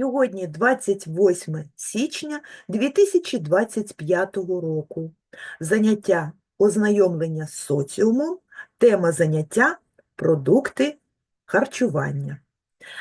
Сьогодні 28 січня 2025 року. Заняття ознайомлення з соціумом, тема заняття продукти харчування.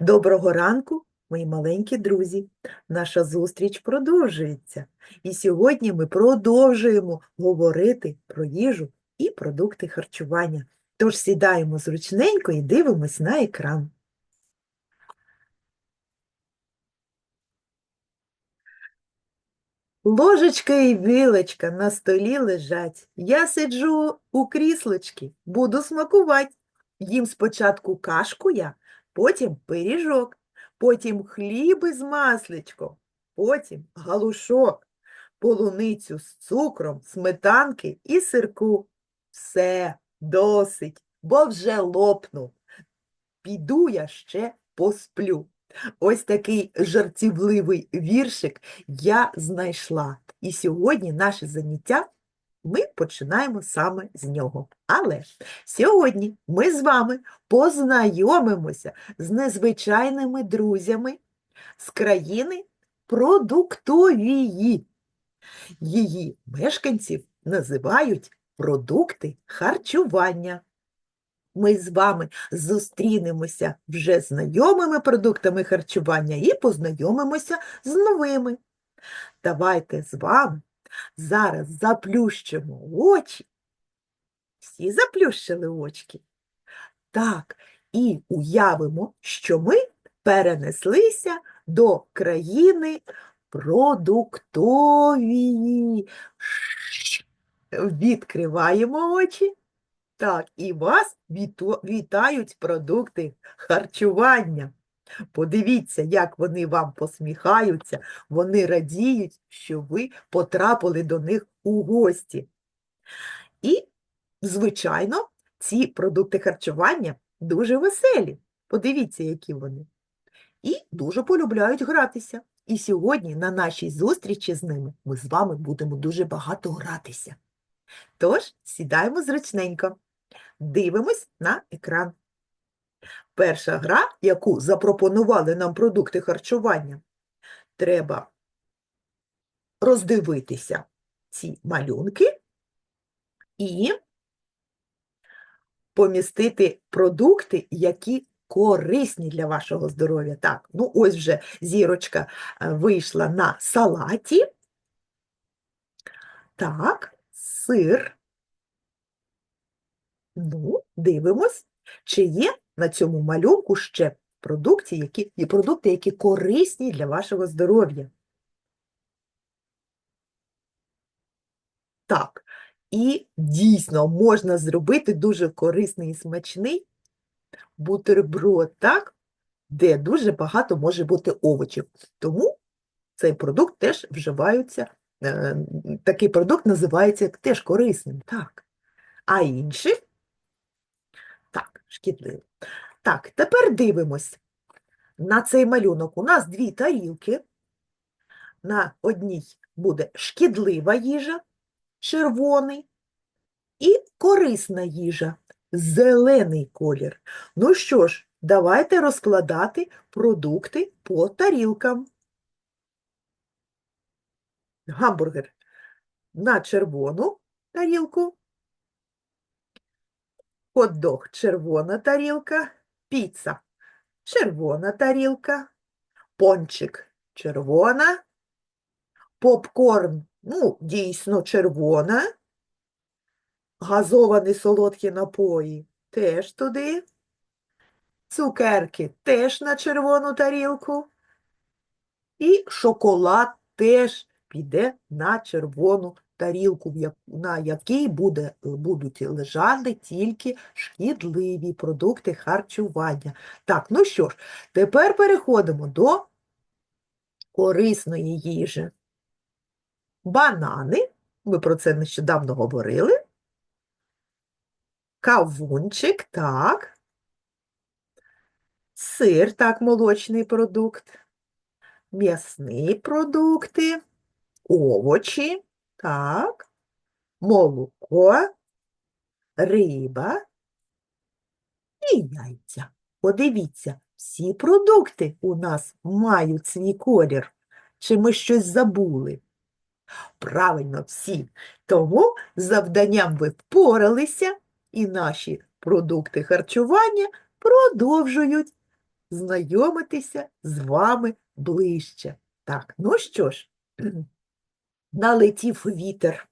Доброго ранку, мої маленькі друзі! Наша зустріч продовжується. І сьогодні ми продовжуємо говорити про їжу і продукти харчування. Тож сідаємо зручненько і дивимось на екран. Ложечка і вилочка на столі лежать. Я сиджу у кріслочці, буду смакувати. Їм спочатку кашку я, потім пиріжок, потім хліб із масличком, потім галушок, полуницю з цукром, сметанки і сирку. Все, досить, бо вже лопнув. Піду я ще посплю. Ось такий жартівливий віршик я знайшла. І сьогодні наше заняття ми починаємо саме з нього. Але сьогодні ми з вами познайомимося з незвичайними друзями з країни продуктовії. Її мешканців називають продукти харчування. Ми з вами зустрінемося вже знайомими продуктами харчування і познайомимося з новими. Давайте з вами зараз заплющимо очі. Всі заплющили очки. Так, і уявимо, що ми перенеслися до країни продуктовії. Відкриваємо очі. Так, і вас вітають продукти харчування. Подивіться, як вони вам посміхаються, вони радіють, що ви потрапили до них у гості. І, звичайно, ці продукти харчування дуже веселі. Подивіться, які вони. І дуже полюбляють гратися. І сьогодні на нашій зустрічі з ними ми з вами будемо дуже багато гратися. Тож, сідаємо зручненько. Дивимось на екран. Перша гра, яку запропонували нам продукти харчування, треба роздивитися ці малюнки і помістити продукти, які корисні для вашого здоров'я. Так, ну ось вже зірочка е, вийшла на салаті. Так, сир. Ну, дивимось, чи є на цьому малюнку ще продукти, які, і продукти, які корисні для вашого здоров'я. Так, і дійсно можна зробити дуже корисний і смачний бутерброд, так, де дуже багато може бути овочів. Тому цей продукт теж вживаються, е, такий продукт називається теж корисним, так. А інший так, шкідливо. Так, тепер дивимось на цей малюнок. У нас дві тарілки. На одній буде шкідлива їжа, червоний, і корисна їжа, зелений колір. Ну що ж, давайте розкладати продукти по тарілкам. Гамбургер на червону тарілку, Хот-дог – червона тарілка, піца – червона тарілка, пончик – червона, попкорн, ну, дійсно червона, газовані солодкі напої – теж туди, цукерки – теж на червону тарілку, і шоколад теж піде на червону тарілку, на якій буде, будуть лежати тільки шкідливі продукти харчування. Так, ну що ж, тепер переходимо до корисної їжі. Банани, ми про це нещодавно говорили. Кавунчик, так. Сир, так, молочний продукт. М'ясні продукти, овочі. Так, молоко, риба і яйця. Подивіться, Всі продукти у нас мають свій колір. Чи ми щось забули? Правильно, всі. Тому завданням ви впоралися, і наші продукти харчування продовжують знайомитися з вами ближче. Так, ну що ж, налетів вітер.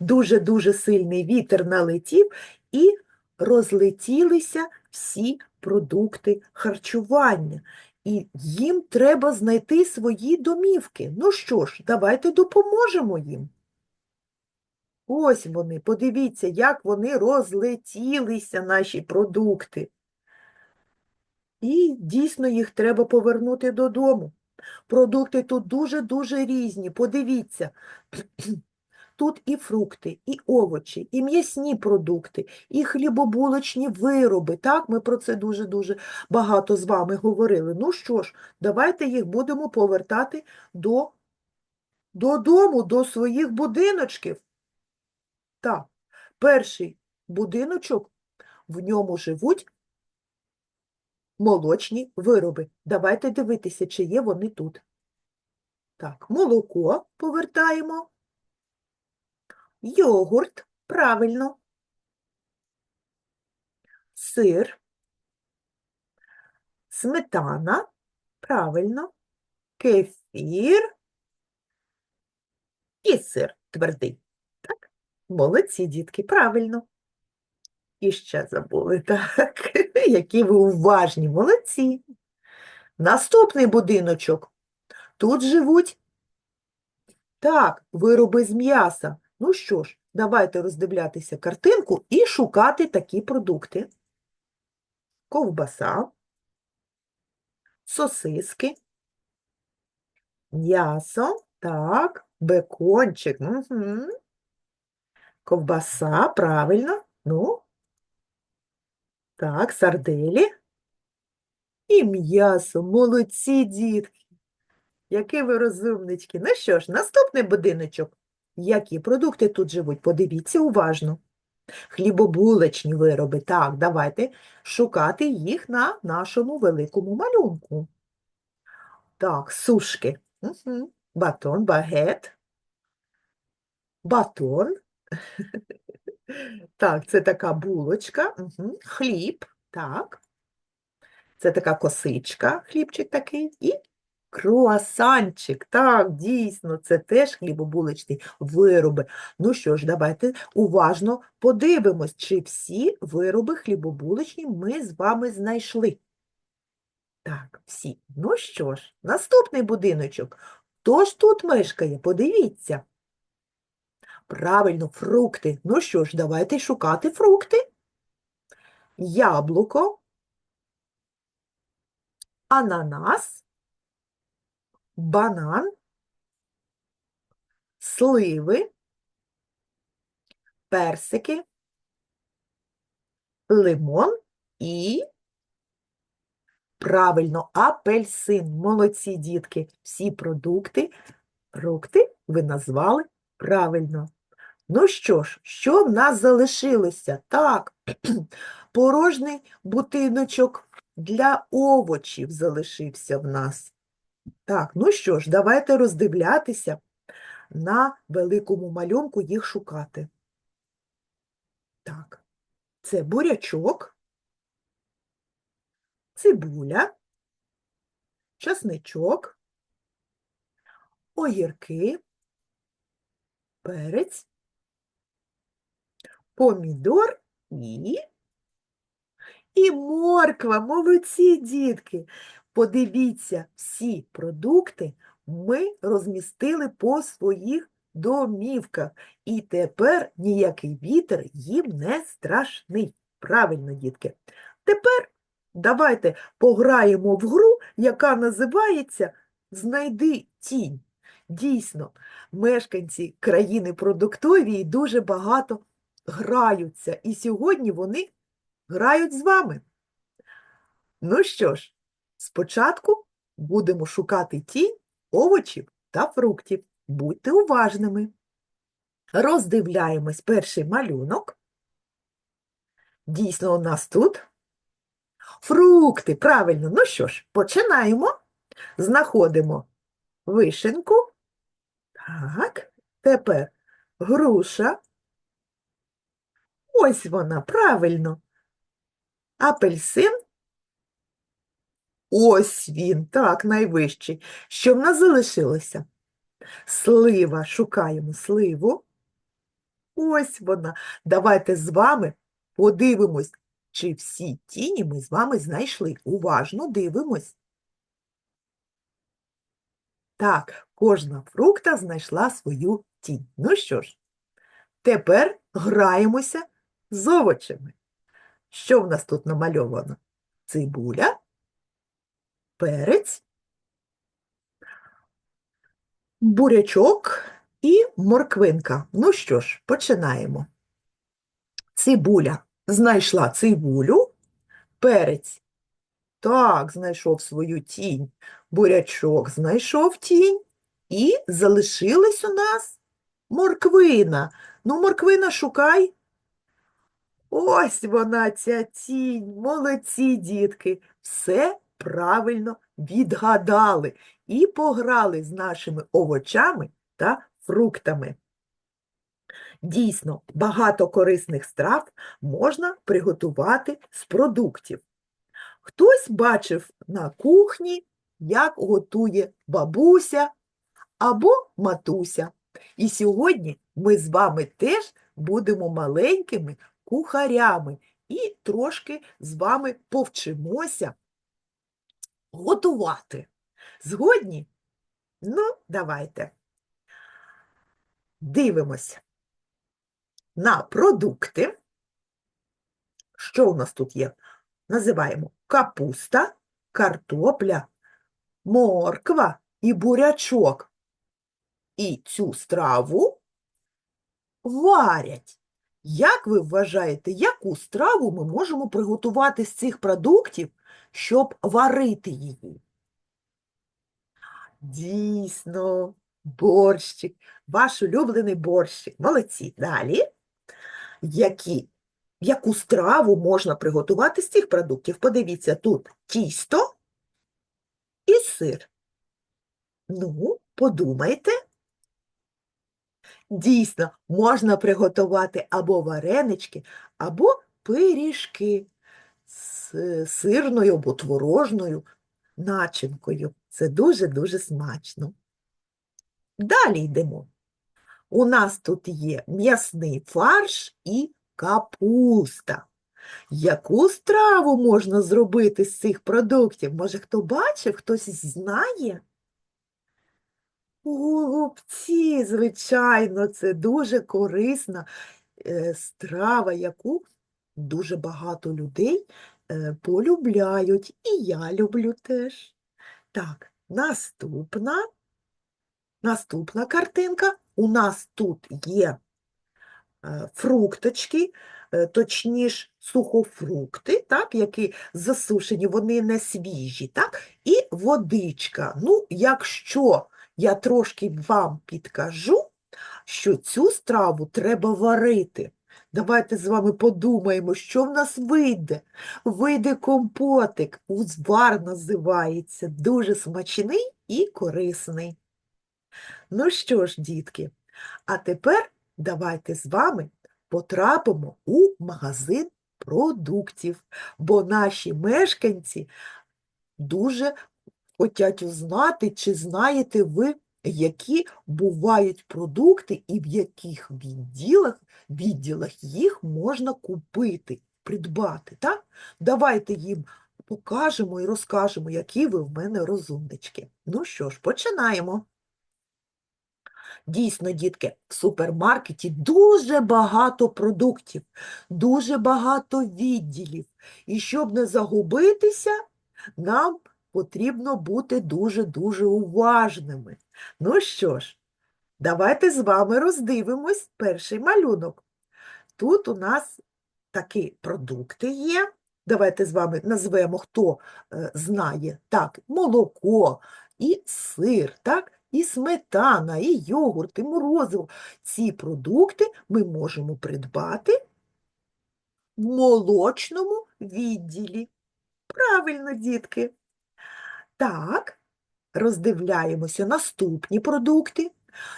Дуже-дуже сильний вітер налетів і розлетілися всі продукти харчування. І їм треба знайти свої домівки. Ну що ж, давайте допоможемо їм. Ось вони, подивіться, як вони розлетілися, наші продукти. І дійсно їх треба повернути додому. Продукти тут дуже-дуже різні. Подивіться, тут і фрукти, і овочі, і м'ясні продукти, і хлібобулочні вироби. Так, ми про це дуже-дуже багато з вами говорили. Ну що ж, давайте їх будемо повертати до, додому, до своїх будиночків. Так, перший будиночок, в ньому живуть молочні вироби. Давайте дивитися, чи є вони тут. Так, молоко повертаємо. Йогурт, правильно. Сир. Сметана, правильно. Кефір і сир твердий. Так? Молодці, дітки, правильно. І ще забули, так. Які ви уважні, молодці. Наступний будиночок. Тут живуть, так, вироби з м'яса. Ну що ж, давайте роздивлятися картинку і шукати такі продукти. Ковбаса, сосиски, м'ясо, так, бекончик, угу. ковбаса, правильно, ну, так, сарделі і м'ясо, молодці, дітки. Які ви розумнички. Ну що ж, наступний будиночок. Які продукти тут живуть? Подивіться уважно. Хлібобулочні вироби. Так, давайте шукати їх на нашому великому малюнку. Так, сушки. Угу. Батон, багет. Батон. Так, це така булочка. Угу. Хліб. Так. Це така косичка, хлібчик такий. І Круасанчик, так, дійсно, це теж хлібобулочні вироби. Ну що ж, давайте уважно подивимось, чи всі вироби хлібобулочні ми з вами знайшли. Так, всі. Ну що ж, наступний будиночок. Хто ж тут мешкає? Подивіться. Правильно, фрукти. Ну що ж, давайте шукати фрукти. Яблуко, ананас банан, сливи, персики, лимон і, правильно, апельсин. Молодці дітки. Всі продукти, фрукти ви назвали правильно. Ну що ж, що в нас залишилося? Так, порожній бутиночок для овочів залишився в нас. Так, ну що ж, давайте роздивлятися на великому малюнку їх шукати. Так, це бурячок, цибуля, часничок, огірки, перець, помідор і і морква. Молодці, дітки. Подивіться, всі продукти ми розмістили по своїх домівках. І тепер ніякий вітер їм не страшний. Правильно, дітки. Тепер давайте пограємо в гру, яка називається Знайди тінь. Дійсно, мешканці країни продуктовії дуже багато граються, і сьогодні вони грають з вами. Ну що ж, спочатку будемо шукати тінь овочів та фруктів. Будьте уважними. Роздивляємось перший малюнок. Дійсно, у нас тут Фрукти, правильно. Ну що ж, починаємо. Знаходимо вишенку. Так, тепер груша. Ось вона, правильно. Апельсин. Ось він, так, найвищий. Що в нас залишилося? Слива, шукаємо сливу. Ось вона. Давайте з вами подивимось, чи всі тіні ми з вами знайшли. Уважно дивимось. Так, кожна фрукта знайшла свою тінь. Ну що ж, тепер граємося з овочами. Що в нас тут намальовано? Цибуля, перець, бурячок і морквинка. Ну що ж, починаємо. Цибуля знайшла цибулю, перець. Так, знайшов свою тінь. Бурячок знайшов тінь. І залишилась у нас морквина. Ну, морквина, шукай. Ось вона, ця тінь. Молодці, дітки. Все правильно відгадали і пограли з нашими овочами та фруктами. Дійсно, багато корисних страв можна приготувати з продуктів. Хтось бачив на кухні, як готує бабуся або матуся. І сьогодні ми з вами теж будемо маленькими кухарями і трошки з вами повчимося готувати. Згодні? Ну, давайте. Дивимося на продукти. Що у нас тут є? Називаємо капуста, картопля, морква і бурячок. І цю страву варять. Як ви вважаєте, яку страву ми можемо приготувати з цих продуктів, щоб варити її? Дійсно, борщик, ваш улюблений борщик. Молодці. Далі. Які, яку страву можна приготувати з цих продуктів? Подивіться, тут тісто сир. Ну, подумайте. Дійсно, можна приготувати або варенички, або пиріжки з сирною або творожною начинкою. Це дуже-дуже смачно. Далі йдемо. У нас тут є м'ясний фарш і капуста. Яку страву можна зробити з цих продуктів? Може, хто бачив, хтось знає? Голубці, звичайно, це дуже корисна е, страва, яку дуже багато людей е, полюбляють. І я люблю теж. Так, наступна. Наступна картинка. У нас тут є е, фрукточки, точніше сухофрукти, так, які засушені, вони не свіжі, так, і водичка. Ну, якщо я трошки вам підкажу, що цю страву треба варити. Давайте з вами подумаємо, що в нас вийде. Вийде компотик, узвар називається, дуже смачний і корисний. Ну що ж, дітки, а тепер давайте з вами потрапимо у магазин продуктів, бо наші мешканці дуже хочуть узнати, чи знаєте ви, які бувають продукти і в яких відділах, відділах їх можна купити, придбати. Так? Давайте їм покажемо і розкажемо, які ви в мене розумнички. Ну що ж, починаємо. Дійсно, дітки, в супермаркеті дуже багато продуктів, дуже багато відділів. І щоб не загубитися, нам потрібно бути дуже-дуже уважними. Ну що ж, давайте з вами роздивимось перший малюнок. Тут у нас такі продукти є. Давайте з вами назвемо, хто е, знає. Так, молоко і сир, так, і сметана, і йогурт, і морозиво. Ці продукти ми можемо придбати в молочному відділі. Правильно, дітки. Так, роздивляємося наступні продукти.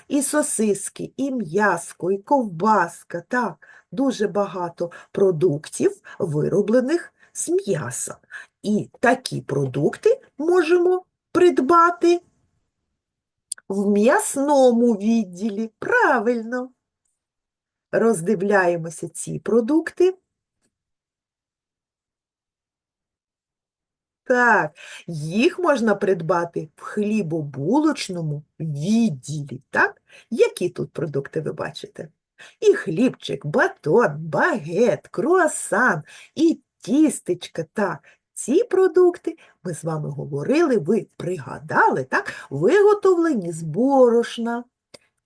І сосиски, і м'яско, і ковбаска. Так, дуже багато продуктів, вироблених з м'яса. І такі продукти можемо придбати в м'ясному відділі. Правильно. Роздивляємося ці продукти. Так, їх можна придбати в хлібобулочному відділі. Так? Які тут продукти ви бачите? І хлібчик, батон, багет, круасан, і тістечка. Так, ці продукти ми з вами говорили, ви пригадали, так? Виготовлені з борошна.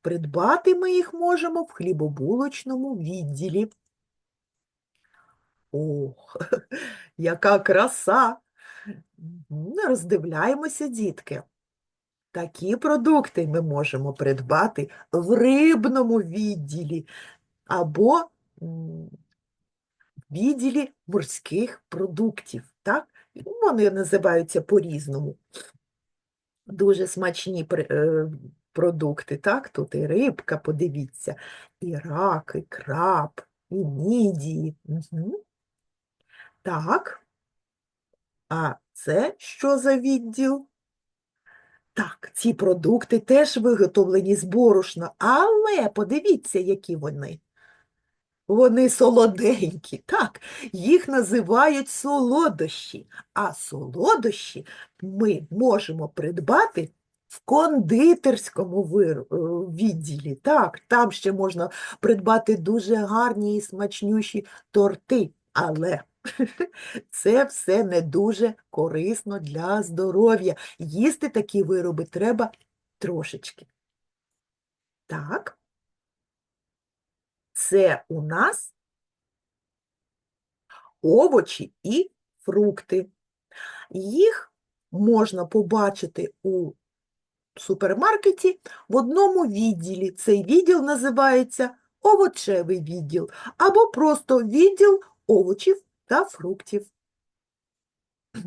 Придбати ми їх можемо в хлібобулочному відділі. Ох, яка краса! Роздивляємося, дітки. Такі продукти ми можемо придбати в рибному відділі або відділі морських продуктів. Так? Вони називаються по-різному. Дуже смачні е, продукти, так? Тут і рибка, подивіться, і рак, і краб, і мідії. Мгм. Так. А це що за відділ? Так, ці продукти теж виготовлені з борошна, але подивіться, які вони. Вони солоденькі, так, їх називають солодощі, а солодощі ми можемо придбати в кондитерському е, відділі. Так, там ще можна придбати дуже гарні і смачнющі торти, але це все не дуже корисно для здоров'я. Їсти такі вироби треба трошечки. Так. Це у нас овочі і фрукти. Їх можна побачити у супермаркеті в одному відділі. Цей відділ називається овочевий відділ або просто відділ овочів та фруктів.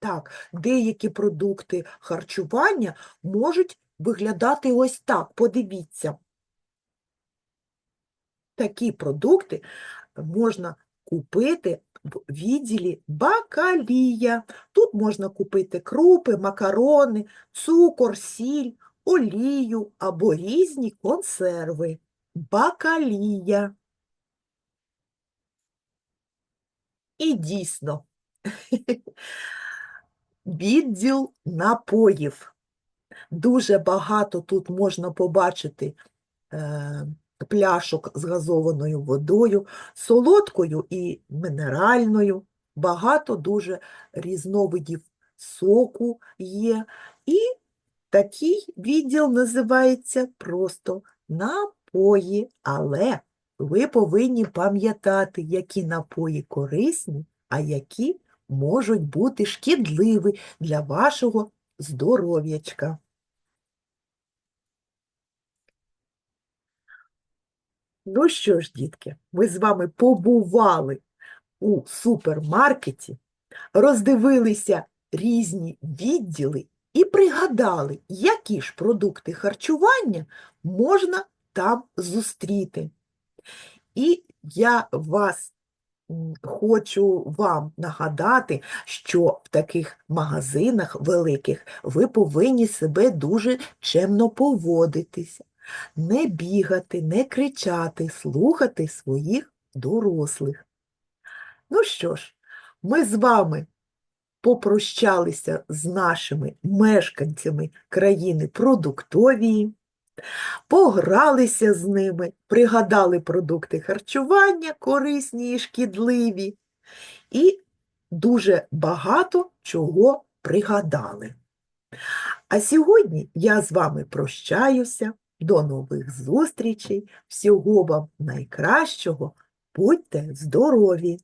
Так, деякі продукти харчування можуть виглядати ось так. Подивіться. Такі продукти можна купити в відділі бакалія. Тут можна купити крупи, макарони, цукор, сіль, олію або різні консерви. Бакалія. І дійсно, відділ напоїв. Дуже багато тут можна побачити е, пляшок з газованою водою, солодкою і мінеральною. Багато дуже різновидів соку є. І такий відділ називається просто напої. Але ви повинні пам'ятати, які напої корисні, а які можуть бути шкідливі для вашого здоров'ячка. Ну що ж, дітки, ми з вами побували у супермаркеті, роздивилися різні відділи і пригадали, які ж продукти харчування можна там зустріти. І я вас хочу вам нагадати, що в таких магазинах великих ви повинні себе дуже чемно поводитися, не бігати, не кричати, слухати своїх дорослих. Ну що ж, ми з вами попрощалися з нашими мешканцями країни продуктовії, погралися з ними, пригадали продукти харчування, корисні і шкідливі, і дуже багато чого пригадали. А сьогодні я з вами прощаюся. До нових зустрічей. Всього вам найкращого. Будьте здорові!